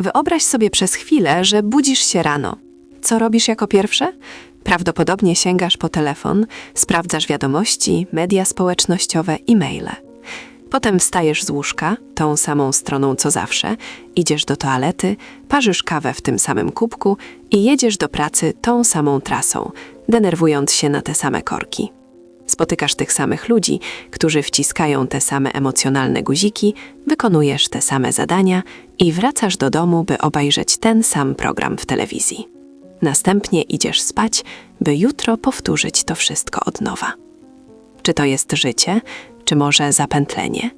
Wyobraź sobie przez chwilę, że budzisz się rano. Co robisz jako pierwsze? Prawdopodobnie sięgasz po telefon, sprawdzasz wiadomości, media społecznościowe, e-maile. Potem wstajesz z łóżka, tą samą stroną co zawsze, idziesz do toalety, parzysz kawę w tym samym kubku i jedziesz do pracy tą samą trasą, denerwując się na te same korki. Spotykasz tych samych ludzi, którzy wciskają te same emocjonalne guziki, wykonujesz te same zadania i wracasz do domu, by obejrzeć ten sam program w telewizji. Następnie idziesz spać, by jutro powtórzyć to wszystko od nowa. Czy to jest życie, czy może zapętlenie?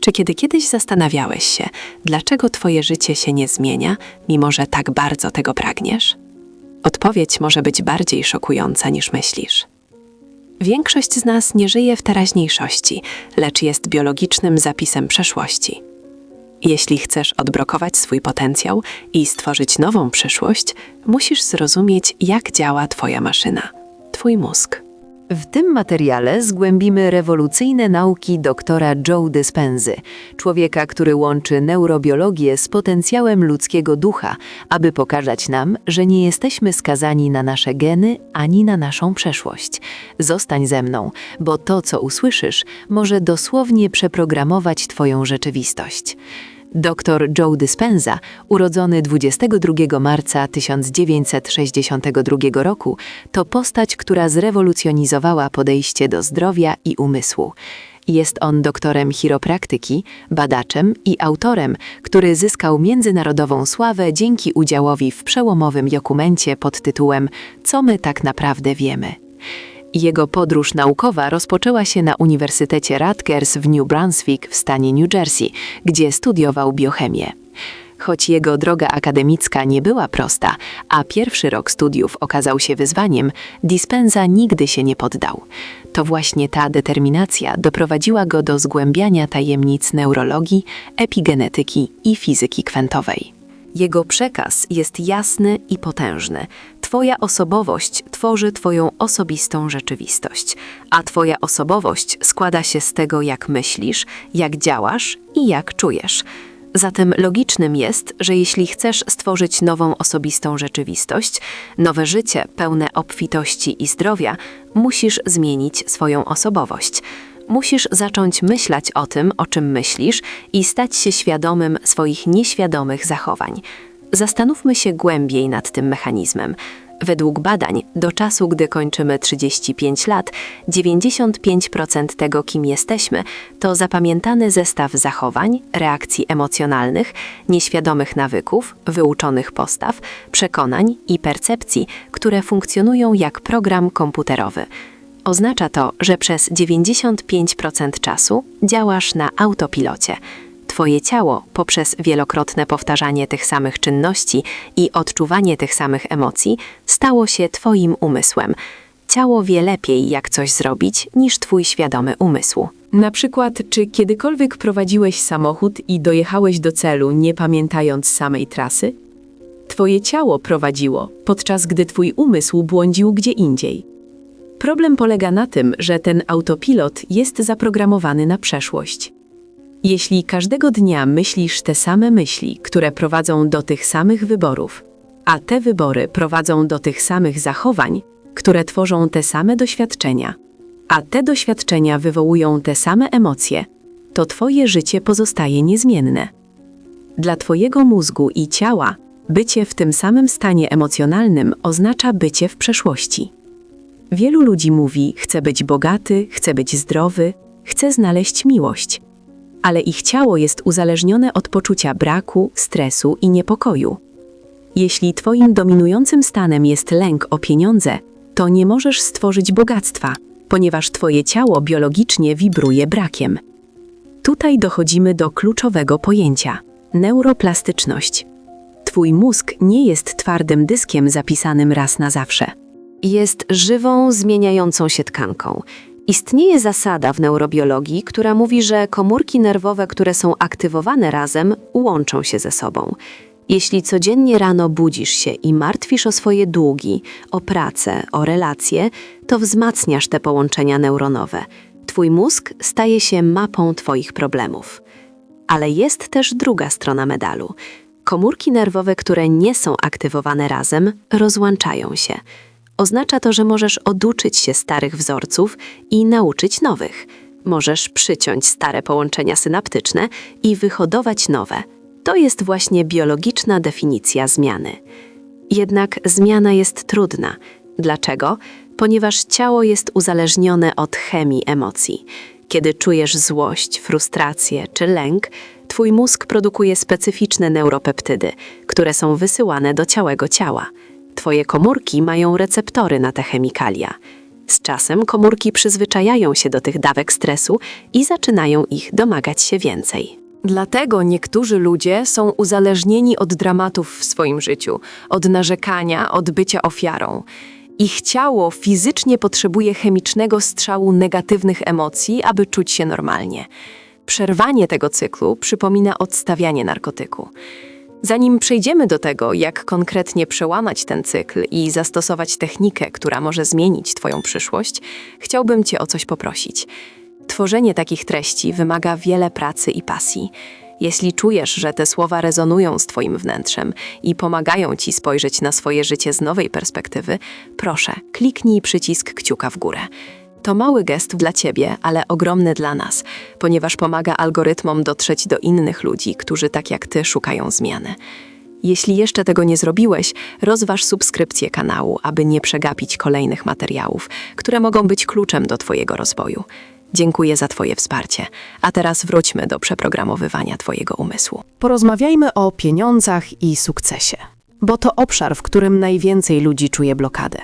Czy kiedy kiedyś zastanawiałeś się, dlaczego Twoje życie się nie zmienia, mimo że tak bardzo tego pragniesz? Odpowiedź może być bardziej szokująca niż myślisz. Większość z nas nie żyje w teraźniejszości, lecz jest biologicznym zapisem przeszłości. Jeśli chcesz odblokować swój potencjał i stworzyć nową przyszłość, musisz zrozumieć, jak działa Twoja maszyna, Twój mózg. W tym materiale zgłębimy rewolucyjne nauki doktora Joe Dispenzy, człowieka, który łączy neurobiologię z potencjałem ludzkiego ducha, aby pokazać nam, że nie jesteśmy skazani na nasze geny ani na naszą przeszłość. Zostań ze mną, bo to, co usłyszysz, może dosłownie przeprogramować Twoją rzeczywistość. Dr Joe Dispenza, urodzony 22 marca 1962 roku, to postać, która zrewolucjonizowała podejście do zdrowia i umysłu. Jest on doktorem chiropraktyki, badaczem i autorem, który zyskał międzynarodową sławę dzięki udziałowi w przełomowym dokumencie pod tytułem Co my tak naprawdę wiemy. Jego podróż naukowa rozpoczęła się na Uniwersytecie Rutgers w New Brunswick w stanie New Jersey, gdzie studiował biochemię. Choć jego droga akademicka nie była prosta, a pierwszy rok studiów okazał się wyzwaniem, Dispenza nigdy się nie poddał. To właśnie ta determinacja doprowadziła go do zgłębiania tajemnic neurologii, epigenetyki i fizyki kwantowej. Jego przekaz jest jasny i potężny. Twoja osobowość tworzy Twoją osobistą rzeczywistość, a Twoja osobowość składa się z tego, jak myślisz, jak działasz i jak czujesz. Zatem logicznym jest, że jeśli chcesz stworzyć nową osobistą rzeczywistość, nowe życie pełne obfitości i zdrowia, musisz zmienić swoją osobowość. Musisz zacząć myśleć o tym, o czym myślisz i stać się świadomym swoich nieświadomych zachowań. Zastanówmy się głębiej nad tym mechanizmem. Według badań, do czasu, gdy kończymy 35 lat, 95% tego, kim jesteśmy, to zapamiętany zestaw zachowań, reakcji emocjonalnych, nieświadomych nawyków, wyuczonych postaw, przekonań i percepcji, które funkcjonują jak program komputerowy. Oznacza to, że przez 95% czasu działasz na autopilocie. Twoje ciało, poprzez wielokrotne powtarzanie tych samych czynności i odczuwanie tych samych emocji, stało się Twoim umysłem. Ciało wie lepiej, jak coś zrobić, niż Twój świadomy umysł. Na przykład, czy kiedykolwiek prowadziłeś samochód i dojechałeś do celu, nie pamiętając samej trasy? Twoje ciało prowadziło, podczas gdy twój umysł błądził gdzie indziej. Problem polega na tym, że ten autopilot jest zaprogramowany na przeszłość. Jeśli każdego dnia myślisz te same myśli, które prowadzą do tych samych wyborów, a te wybory prowadzą do tych samych zachowań, które tworzą te same doświadczenia, a te doświadczenia wywołują te same emocje, to Twoje życie pozostaje niezmienne. Dla Twojego mózgu i ciała bycie w tym samym stanie emocjonalnym oznacza bycie w przeszłości. Wielu ludzi mówi: chcę być bogaty, chcę być zdrowy, chcę znaleźć miłość, ale ich ciało jest uzależnione od poczucia braku, stresu i niepokoju. Jeśli Twoim dominującym stanem jest lęk o pieniądze, to nie możesz stworzyć bogactwa, ponieważ Twoje ciało biologicznie wibruje brakiem. Tutaj dochodzimy do kluczowego pojęcia neuroplastyczność. Twój mózg nie jest twardym dyskiem zapisanym raz na zawsze. Jest żywą, zmieniającą się tkanką. Istnieje zasada w neurobiologii, która mówi, że komórki nerwowe, które są aktywowane razem, łączą się ze sobą. Jeśli codziennie rano budzisz się i martwisz o swoje długi, o pracę, o relacje, to wzmacniasz te połączenia neuronowe. Twój mózg staje się mapą Twoich problemów. Ale jest też druga strona medalu. Komórki nerwowe, które nie są aktywowane razem, rozłączają się. Oznacza to, że możesz oduczyć się starych wzorców i nauczyć nowych. Możesz przyciąć stare połączenia synaptyczne i wyhodować nowe. To jest właśnie biologiczna definicja zmiany. Jednak zmiana jest trudna. Dlaczego? Ponieważ ciało jest uzależnione od chemii emocji. Kiedy czujesz złość, frustrację czy lęk, twój mózg produkuje specyficzne neuropeptydy, które są wysyłane do całego ciała. Twoje komórki mają receptory na te chemikalia. Z czasem komórki przyzwyczajają się do tych dawek stresu i zaczynają ich domagać się więcej. Dlatego niektórzy ludzie są uzależnieni od dramatów w swoim życiu, od narzekania, od bycia ofiarą. Ich ciało fizycznie potrzebuje chemicznego strzału negatywnych emocji, aby czuć się normalnie. Przerwanie tego cyklu przypomina odstawianie narkotyku. Zanim przejdziemy do tego, jak konkretnie przełamać ten cykl i zastosować technikę, która może zmienić Twoją przyszłość, chciałbym Cię o coś poprosić. Tworzenie takich treści wymaga wiele pracy i pasji. Jeśli czujesz, że te słowa rezonują z Twoim wnętrzem i pomagają Ci spojrzeć na swoje życie z nowej perspektywy, proszę, kliknij przycisk kciuka w górę. To mały gest dla Ciebie, ale ogromny dla nas, ponieważ pomaga algorytmom dotrzeć do innych ludzi, którzy tak jak Ty szukają zmiany. Jeśli jeszcze tego nie zrobiłeś, rozważ subskrypcję kanału, aby nie przegapić kolejnych materiałów, które mogą być kluczem do Twojego rozwoju. Dziękuję za Twoje wsparcie, a teraz wróćmy do przeprogramowywania Twojego umysłu. Porozmawiajmy o pieniądzach i sukcesie, bo to obszar, w którym najwięcej ludzi czuje blokadę.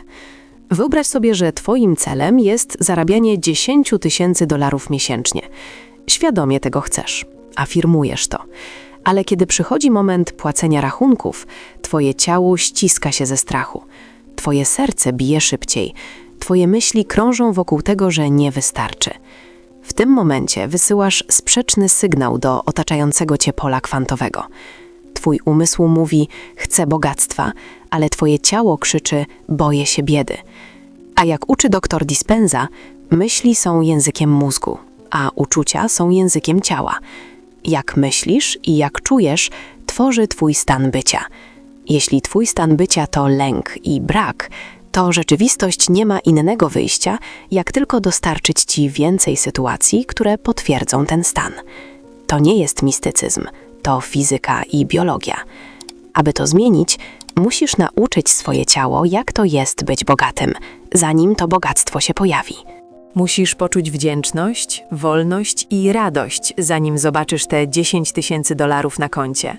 Wyobraź sobie, że Twoim celem jest zarabianie 10 tysięcy dolarów miesięcznie. Świadomie tego chcesz, afirmujesz to. Ale kiedy przychodzi moment płacenia rachunków, Twoje ciało ściska się ze strachu. Twoje serce bije szybciej. Twoje myśli krążą wokół tego, że nie wystarczy. W tym momencie wysyłasz sprzeczny sygnał do otaczającego cię pola kwantowego. Twój umysł mówi: Chcę bogactwa, ale twoje ciało krzyczy: Boję się biedy. A jak uczy doktor Dispenza, myśli są językiem mózgu, a uczucia są językiem ciała. Jak myślisz i jak czujesz, tworzy twój stan bycia. Jeśli twój stan bycia to lęk i brak, to rzeczywistość nie ma innego wyjścia, jak tylko dostarczyć ci więcej sytuacji, które potwierdzą ten stan. To nie jest mistycyzm, to fizyka i biologia. Aby to zmienić, musisz nauczyć swoje ciało, jak to jest być bogatym, zanim to bogactwo się pojawi. Musisz poczuć wdzięczność, wolność i radość, zanim zobaczysz te 10 tysięcy dolarów na koncie.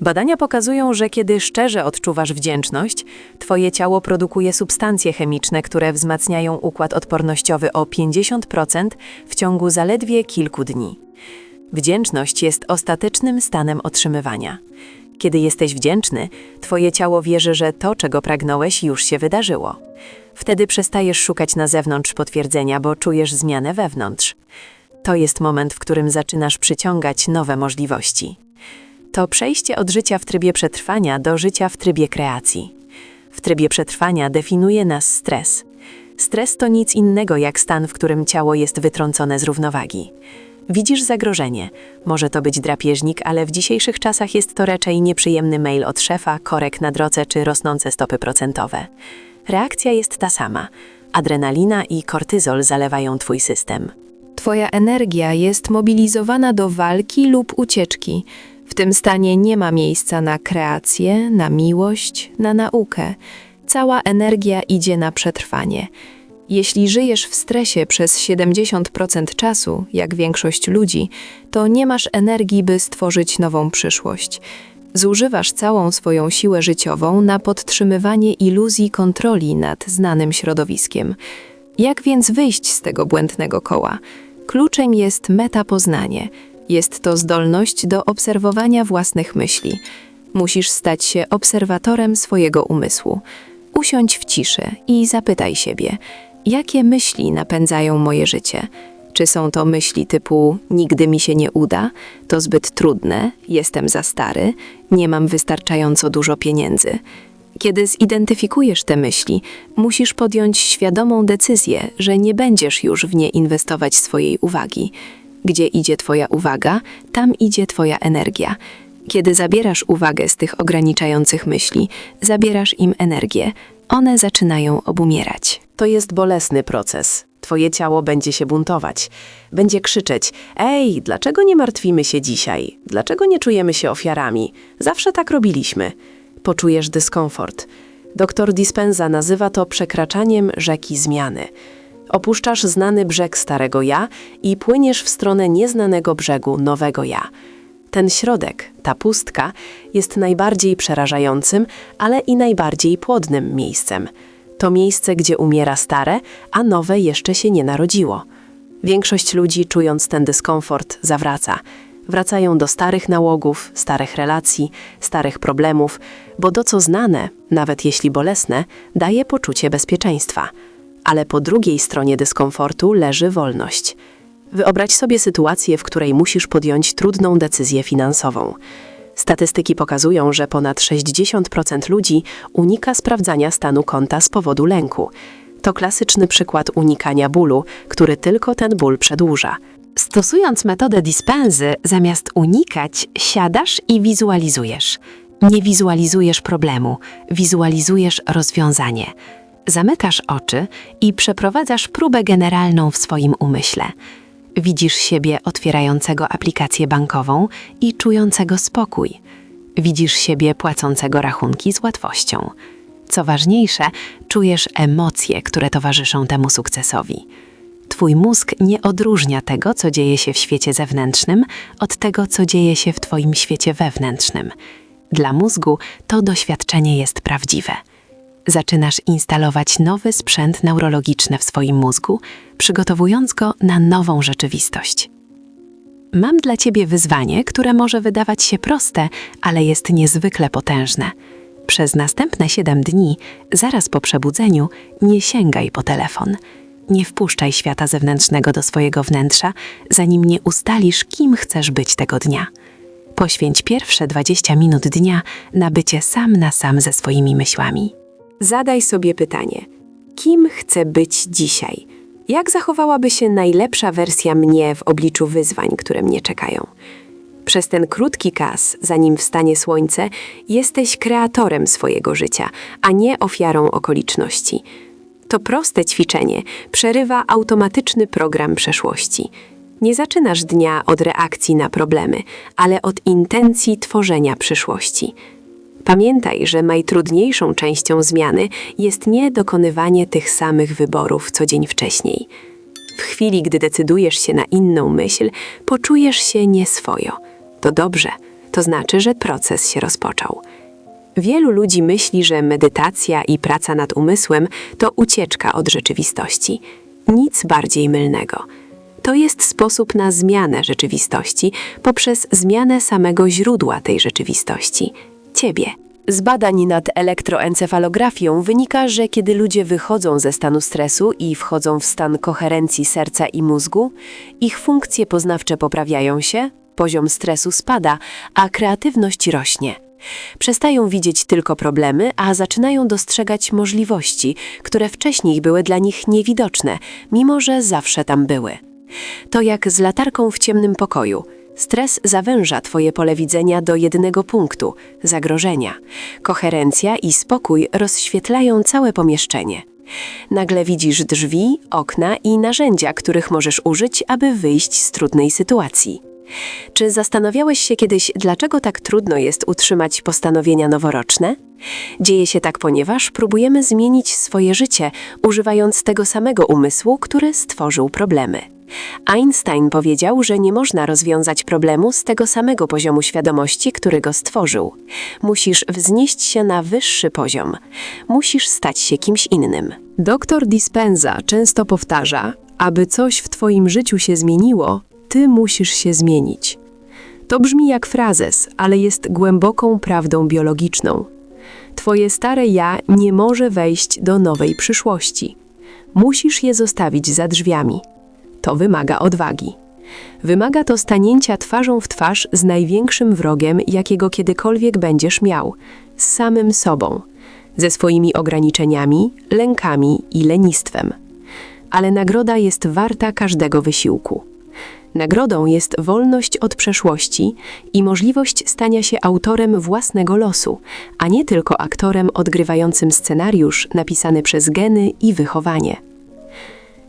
Badania pokazują, że kiedy szczerze odczuwasz wdzięczność, twoje ciało produkuje substancje chemiczne, które wzmacniają układ odpornościowy o 50% w ciągu zaledwie kilku dni. Wdzięczność jest ostatecznym stanem otrzymywania. Kiedy jesteś wdzięczny, twoje ciało wierzy, że to, czego pragnąłeś, już się wydarzyło. Wtedy przestajesz szukać na zewnątrz potwierdzenia, bo czujesz zmianę wewnątrz. To jest moment, w którym zaczynasz przyciągać nowe możliwości. To przejście od życia w trybie przetrwania do życia w trybie kreacji. W trybie przetrwania definiuje nas stres. Stres to nic innego jak stan, w którym ciało jest wytrącone z równowagi. Widzisz zagrożenie. Może to być drapieżnik, ale w dzisiejszych czasach jest to raczej nieprzyjemny mail od szefa, korek na drodze czy rosnące stopy procentowe. Reakcja jest ta sama. Adrenalina i kortyzol zalewają twój system. Twoja energia jest mobilizowana do walki lub ucieczki. W tym stanie nie ma miejsca na kreację, na miłość, na naukę. Cała energia idzie na przetrwanie. Jeśli żyjesz w stresie przez 70% czasu, jak większość ludzi, to nie masz energii, by stworzyć nową przyszłość. Zużywasz całą swoją siłę życiową na podtrzymywanie iluzji kontroli nad znanym środowiskiem. Jak więc wyjść z tego błędnego koła? Kluczem jest metapoznanie. Jest to zdolność do obserwowania własnych myśli. Musisz stać się obserwatorem swojego umysłu. Usiądź w ciszy i zapytaj siebie, jakie myśli napędzają moje życie? Czy są to myśli typu nigdy mi się nie uda, to zbyt trudne, jestem za stary, nie mam wystarczająco dużo pieniędzy? Kiedy zidentyfikujesz te myśli, musisz podjąć świadomą decyzję, że nie będziesz już w nie inwestować swojej uwagi. Gdzie idzie Twoja uwaga, tam idzie Twoja energia. Kiedy zabierasz uwagę z tych ograniczających myśli, zabierasz im energię, one zaczynają obumierać. To jest bolesny proces. Twoje ciało będzie się buntować. Będzie krzyczeć: Ej, dlaczego nie martwimy się dzisiaj? Dlaczego nie czujemy się ofiarami? Zawsze tak robiliśmy. Poczujesz dyskomfort. Doktor Dispenza nazywa to przekraczaniem rzeki zmiany. Opuszczasz znany brzeg starego ja i płyniesz w stronę nieznanego brzegu nowego ja. Ten środek, ta pustka, jest najbardziej przerażającym, ale i najbardziej płodnym miejscem. To miejsce, gdzie umiera stare, a nowe jeszcze się nie narodziło. Większość ludzi, czując ten dyskomfort, zawraca. Wracają do starych nałogów, starych relacji, starych problemów, bo to, co znane, nawet jeśli bolesne, daje poczucie bezpieczeństwa. Ale po drugiej stronie dyskomfortu leży wolność. Wyobraź sobie sytuację, w której musisz podjąć trudną decyzję finansową. Statystyki pokazują, że ponad 60% ludzi unika sprawdzania stanu konta z powodu lęku. To klasyczny przykład unikania bólu, który tylko ten ból przedłuża. Stosując metodę dispenzy, zamiast unikać, siadasz i wizualizujesz. Nie wizualizujesz problemu, wizualizujesz rozwiązanie. Zamykasz oczy i przeprowadzasz próbę generalną w swoim umyśle. Widzisz siebie otwierającego aplikację bankową i czującego spokój. Widzisz siebie płacącego rachunki z łatwością. Co ważniejsze, czujesz emocje, które towarzyszą temu sukcesowi. Twój mózg nie odróżnia tego, co dzieje się w świecie zewnętrznym, od tego, co dzieje się w Twoim świecie wewnętrznym. Dla mózgu to doświadczenie jest prawdziwe. Zaczynasz instalować nowy sprzęt neurologiczny w swoim mózgu, przygotowując go na nową rzeczywistość. Mam dla Ciebie wyzwanie, które może wydawać się proste, ale jest niezwykle potężne. Przez następne 7 dni, zaraz po przebudzeniu, nie sięgaj po telefon. Nie wpuszczaj świata zewnętrznego do swojego wnętrza, zanim nie ustalisz, kim chcesz być tego dnia. Poświęć pierwsze 20 minut dnia na bycie sam na sam ze swoimi myślami. Zadaj sobie pytanie: kim chcę być dzisiaj? Jak zachowałaby się najlepsza wersja mnie w obliczu wyzwań, które mnie czekają? Przez ten krótki czas, zanim wstanie słońce, jesteś kreatorem swojego życia, a nie ofiarą okoliczności. To proste ćwiczenie przerywa automatyczny program przeszłości. Nie zaczynasz dnia od reakcji na problemy, ale od intencji tworzenia przyszłości. Pamiętaj, że najtrudniejszą częścią zmiany jest nie dokonywanie tych samych wyborów co dzień wcześniej. W chwili, gdy decydujesz się na inną myśl, poczujesz się nieswojo. To dobrze, to znaczy, że proces się rozpoczął. Wielu ludzi myśli, że medytacja i praca nad umysłem to ucieczka od rzeczywistości. Nic bardziej mylnego. To jest sposób na zmianę rzeczywistości poprzez zmianę samego źródła tej rzeczywistości ciebie. Z badań nad elektroencefalografią wynika, że kiedy ludzie wychodzą ze stanu stresu i wchodzą w stan koherencji serca i mózgu, ich funkcje poznawcze poprawiają się, poziom stresu spada, a kreatywność rośnie. Przestają widzieć tylko problemy, a zaczynają dostrzegać możliwości, które wcześniej były dla nich niewidoczne, mimo że zawsze tam były. To jak z latarką w ciemnym pokoju. Stres zawęża Twoje pole widzenia do jednego punktu zagrożenia. Koherencja i spokój rozświetlają całe pomieszczenie. Nagle widzisz drzwi, okna i narzędzia, których możesz użyć, aby wyjść z trudnej sytuacji. Czy zastanawiałeś się kiedyś, dlaczego tak trudno jest utrzymać postanowienia noworoczne? Dzieje się tak, ponieważ próbujemy zmienić swoje życie, używając tego samego umysłu, który stworzył problemy. Einstein powiedział, że nie można rozwiązać problemu z tego samego poziomu świadomości, który go stworzył. Musisz wznieść się na wyższy poziom. Musisz stać się kimś innym. Doktor Dispenza często powtarza, aby coś w Twoim życiu się zmieniło, Ty musisz się zmienić. To brzmi jak frazes, ale jest głęboką prawdą biologiczną. Twoje stare ja nie może wejść do nowej przyszłości. Musisz je zostawić za drzwiami. To wymaga odwagi. Wymaga to stanięcia twarzą w twarz z największym wrogiem, jakiego kiedykolwiek będziesz miał z samym sobą, ze swoimi ograniczeniami, lękami i lenistwem. Ale nagroda jest warta każdego wysiłku. Nagrodą jest wolność od przeszłości i możliwość stania się autorem własnego losu, a nie tylko aktorem odgrywającym scenariusz napisany przez geny i wychowanie.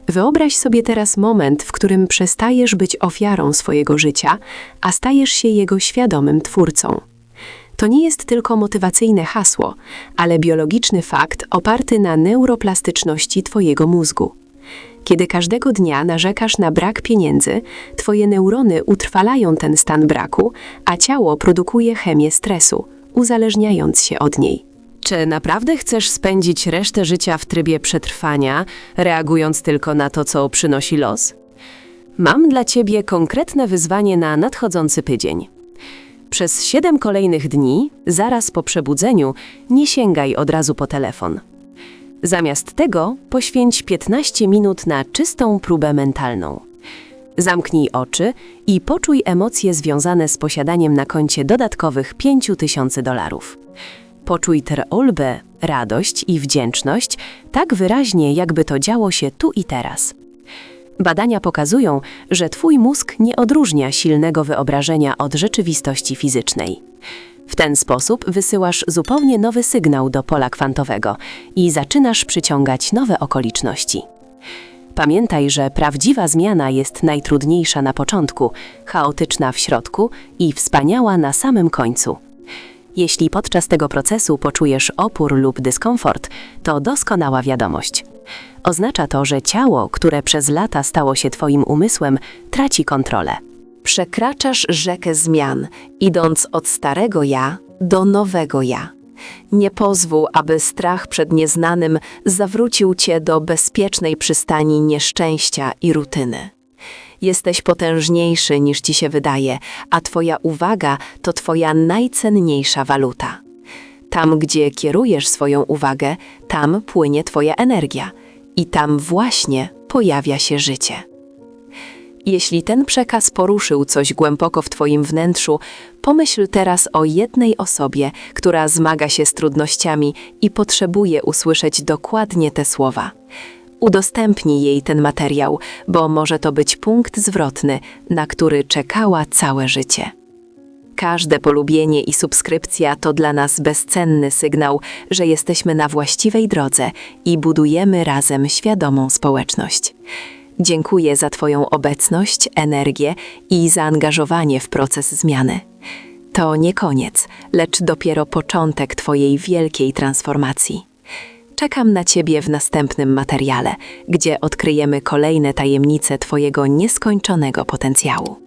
Wyobraź sobie teraz moment, w którym przestajesz być ofiarą swojego życia, a stajesz się jego świadomym twórcą. To nie jest tylko motywacyjne hasło, ale biologiczny fakt oparty na neuroplastyczności Twojego mózgu. Kiedy każdego dnia narzekasz na brak pieniędzy, Twoje neurony utrwalają ten stan braku, a ciało produkuje chemię stresu, uzależniając się od niej. Czy naprawdę chcesz spędzić resztę życia w trybie przetrwania, reagując tylko na to, co przynosi los? Mam dla ciebie konkretne wyzwanie na nadchodzący tydzień. Przez siedem kolejnych dni, zaraz po przebudzeniu, nie sięgaj od razu po telefon. Zamiast tego poświęć 15 minut na czystą próbę mentalną. Zamknij oczy i poczuj emocje związane z posiadaniem na koncie dodatkowych 5000 dolarów. Poczuj tę radość i wdzięczność tak wyraźnie, jakby to działo się tu i teraz. Badania pokazują, że Twój mózg nie odróżnia silnego wyobrażenia od rzeczywistości fizycznej. W ten sposób wysyłasz zupełnie nowy sygnał do pola kwantowego i zaczynasz przyciągać nowe okoliczności. Pamiętaj, że prawdziwa zmiana jest najtrudniejsza na początku, chaotyczna w środku i wspaniała na samym końcu. Jeśli podczas tego procesu poczujesz opór lub dyskomfort, to doskonała wiadomość. Oznacza to, że ciało, które przez lata stało się Twoim umysłem, traci kontrolę. Przekraczasz rzekę zmian, idąc od starego ja do nowego ja. Nie pozwól, aby strach przed nieznanym zawrócił cię do bezpiecznej przystani nieszczęścia i rutyny. Jesteś potężniejszy niż ci się wydaje, a twoja uwaga to twoja najcenniejsza waluta. Tam, gdzie kierujesz swoją uwagę, tam płynie twoja energia i tam właśnie pojawia się życie. Jeśli ten przekaz poruszył coś głęboko w Twoim wnętrzu, pomyśl teraz o jednej osobie, która zmaga się z trudnościami i potrzebuje usłyszeć dokładnie te słowa. Udostępnij jej ten materiał, bo może to być punkt zwrotny, na który czekała całe życie. Każde polubienie i subskrypcja to dla nas bezcenny sygnał, że jesteśmy na właściwej drodze i budujemy razem świadomą społeczność. Dziękuję za Twoją obecność, energię i zaangażowanie w proces zmiany. To nie koniec, lecz dopiero początek Twojej wielkiej transformacji. Czekam na Ciebie w następnym materiale, gdzie odkryjemy kolejne tajemnice Twojego nieskończonego potencjału.